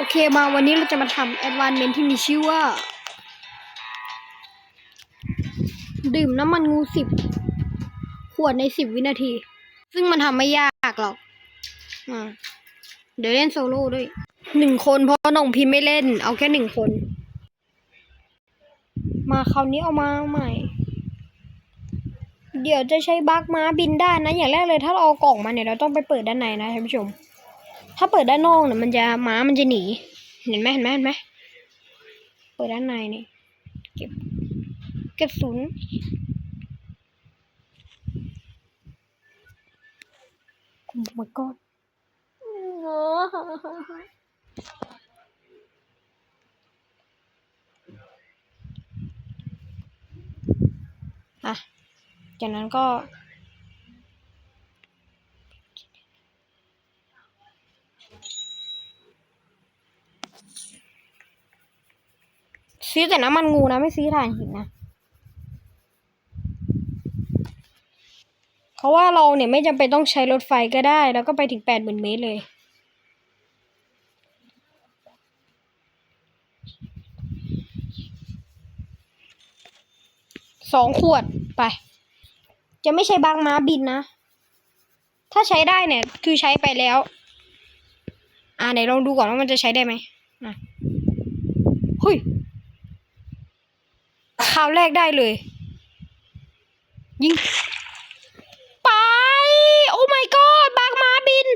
โอเคมาวันนี้เราจะมาทำแอดวานเมนที่มีชื่อว่า ดื่มน้ำมันงูสิบขวดในสิบวินาที ซึ่งมันทำไม่ยากหรอกอ่าเดี๋ยวเล่นโซโล่ด้วยหนึ่งคนเพราะน้องพิมไม่เล่น เอาแค่หนึ่งคน มาคราวนี้เอามาใหม่ เดี๋ยวจะใช้บักม้าบินได้นะ อย่างแรกเลยถ้าเราเอากล่องมาเนี่ยเราต้องไปเปิดด้านในนะท่านผู้ชม ถ้าเปิดด้านนอกเนี่ยมันจะม้ามันจะหนี เห็นไหมเห็นไหมเห็นไหมเปิดด้านในนี่เก็บเกระสุนโอ้ my god อะจากนั้นก็ ซื้อแต่น้ำมันงูนะ ไม่ซื้อถ่านหินนะ เพราะว่าเราเนี่ยไม่จำเป็นต้องใช้รถไฟก็ได้ แล้วก็ไปถึงแปดหมื่นเมตรเลย สองขวดไป จะไม่ใช่บางม้าบินนะ ถ้าใช้ได้เนี่ย คือใช้ไปแล้ว อ่าไหนลองดูก่อนว่ามันจะใช้ได้ไหม อะเฮ้ยคราวแรกได้เลย ยิง ไป โอ้ my god บางมาบิน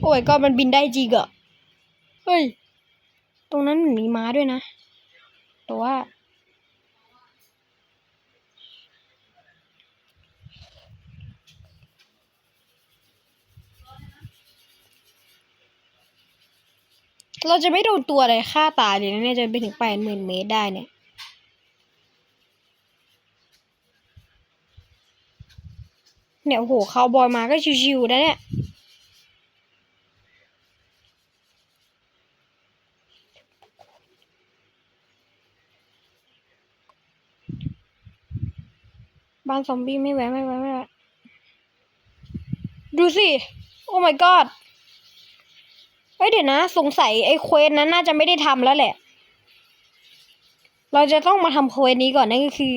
โอ้ my god มันบินได้จริงอะเฮ้ย ตรงนั้นมือนมีม้าด้วยนะ แต่ว่า เราจะไม่โดนตัวอะไรฆ่าตายเลยนะเนี่ยจะไปถึงแปดหมื่นเมตรได้เนี่ยเนี่ยโอ้โหคาบอยมาก็ชิวๆนะเนี่ยบ้านซอมบี้ไม่แวะไม่แวะไม่แวะดูสิ โอ้ my god เฮ้ยเดี๋ยวนะ สงสัยไอ้เควสนั้นน่าจะไม่ได้ทำแล้วแหละ เราจะต้องมาทำเควสนี้ก่อนนั่นก็คือ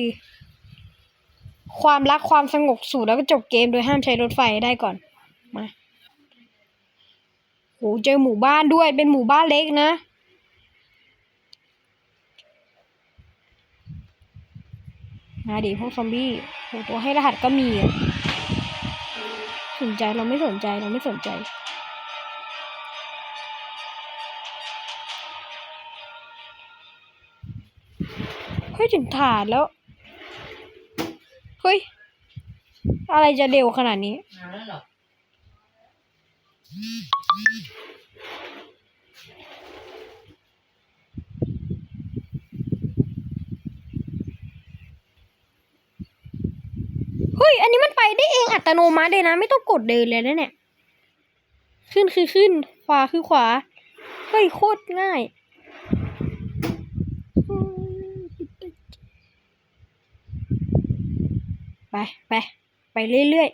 ความรักความสงบสุขแล้วก็จบเกมโดยห้ามใช้รถไฟได้ก่อน มาโหเจอหมู่บ้านด้วยเป็นหมู่บ้านเล็กนะมาดิพวกซอมบี้โหตัวให้รหัสก็มีสนใจเราไม่สนใจเราไม่สนใจ ฮ้ยถึงฐานแล้ว เฮ้ย อะไรจะเร็วขนาดนี้ มาแล้วเหรอเฮ้ย อันนี้มันไปได้เองอัตโนมัติเลยนะ ไม่ต้องกดเดินเลยนะเนี่ย ขึ้นคือขึ้น ขวาคือขวา เฮ้ย โคตรง่าย ไปไปไปเรื่อย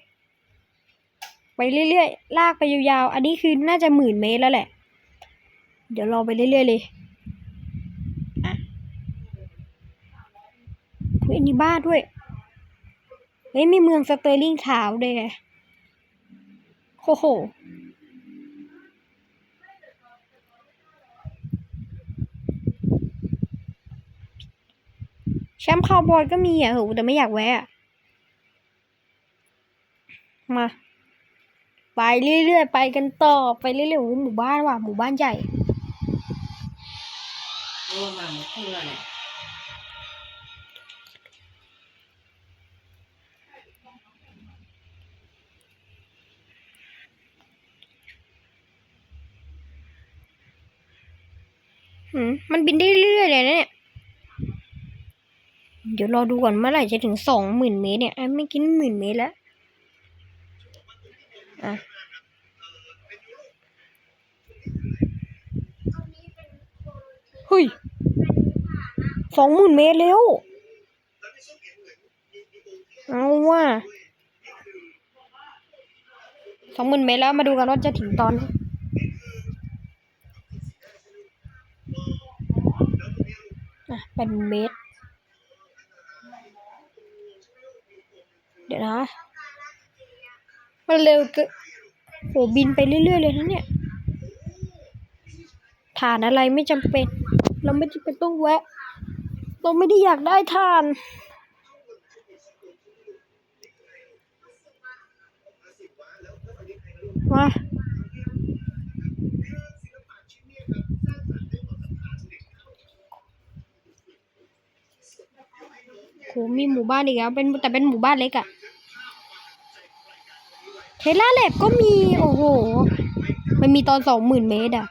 ๆ ไปเรื่อยๆ ลากไปยาวๆ อันนี้คือน่าจะหมื่นเมตรแล้วแหละ เดี๋ยวรอไปเรื่อยๆเลยอะเฮ้ยอันนี้บ้านด้วย เฮ้ยมีเมืองสเตอร์ลิงทาวด้วยไงโอ้โหแชมป์คาวบอยก็มีอะเหอแต่ไม่อยากแวะ มา ไปเรื่อยๆไปกันต่อไปเรื่อยๆโอ้โหหมู่บ้านว่ะหมู่บ้านใหญ่โอ้มาหมดเพื่อนเนี่ยอืมมันบินได้เรื่อยๆเลยนะเนี่ย เดี๋ยวรอดูก่อนเมื่อไหร่จะถึงสองหมื่นเมตรเนี่ยไอ้ไม่กินหมื่นเมตรแล้ว อะเฮ้ยสองหมื่นเมตรแล้ว เอาว่ะสองหมื่นเมตรแล้วมาดูกันว่าจะถึงตอนไหนอะเป็นเมตร เดี๋ยวนะ มันเร็วเกินโหบินไปเรื่อยๆเลยนะเนี่ยฐานอะไรไม่จำเป็น เราไม่จำเป็นต้องแวะ เราไม่ได้อยากได้ฐาน มาโหมีหมู่บ้านอีกแล้วเป็นแต่เป็นหมู่บ้านเล็กอะ เทสลาแลบก็มี โอ้โห มันมีตอนสองหมื่นเมตรอะ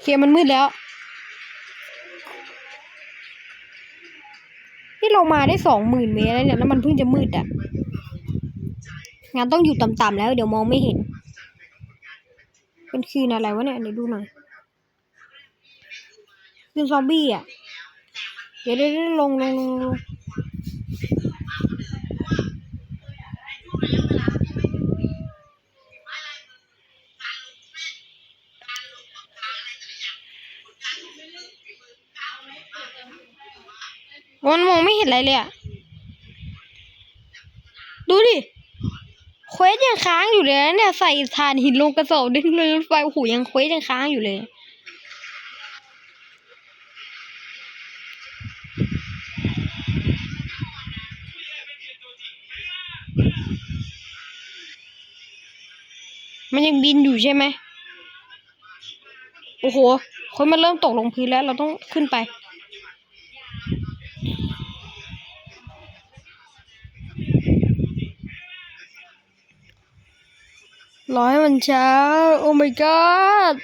เคียมันมืดแล้วนี่เรามาได้สองหมื่นเมตรแล้วเนี่ย แล้วมันเพิ่งจะมืดอะงั้นต้องอยู่ต่ำๆแล้ว เดี๋ยวมองไม่เห็น เป็นคืนอะไรวะเนี่ยเดี๋ยวดูหน่อยคืนซอมบี้อะเดี๋ยวเดี๋ยวเดี๋ยวลงลงลงลง มันมองไม่เห็นอะไรเลยอะดูดิ เควสยังค้างอยู่เลยนะเนี่ย ใส่ถ่านหินลงกระสอบดึงเลยรถไฟโอ้โหยังเควสยังค้างอยู่เลย มันยังบินอยู่ใช่ไหมโอ้โห คนมันเริ่มตกลงพื้นแล้ว เราต้องขึ้นไปรอให้มันช้า โอ้ my god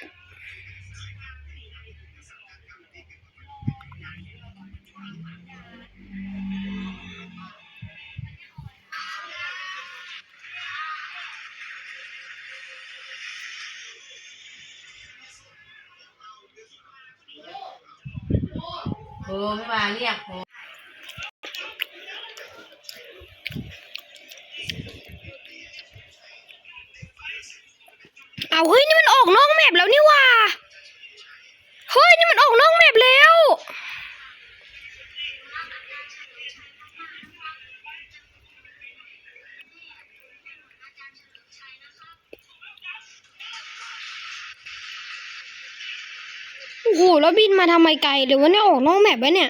โอ้ไม่มาเรียกผมเอาเฮ้ยนี่มันออกนอกแมปแล้วนี่ว่า เฮ้ยนี่มันออกนอกแมปแล้ว หแล้วบินมาทำไมไกลเดี๋ยววันนี้ออกนอกแมปวะเนี่ย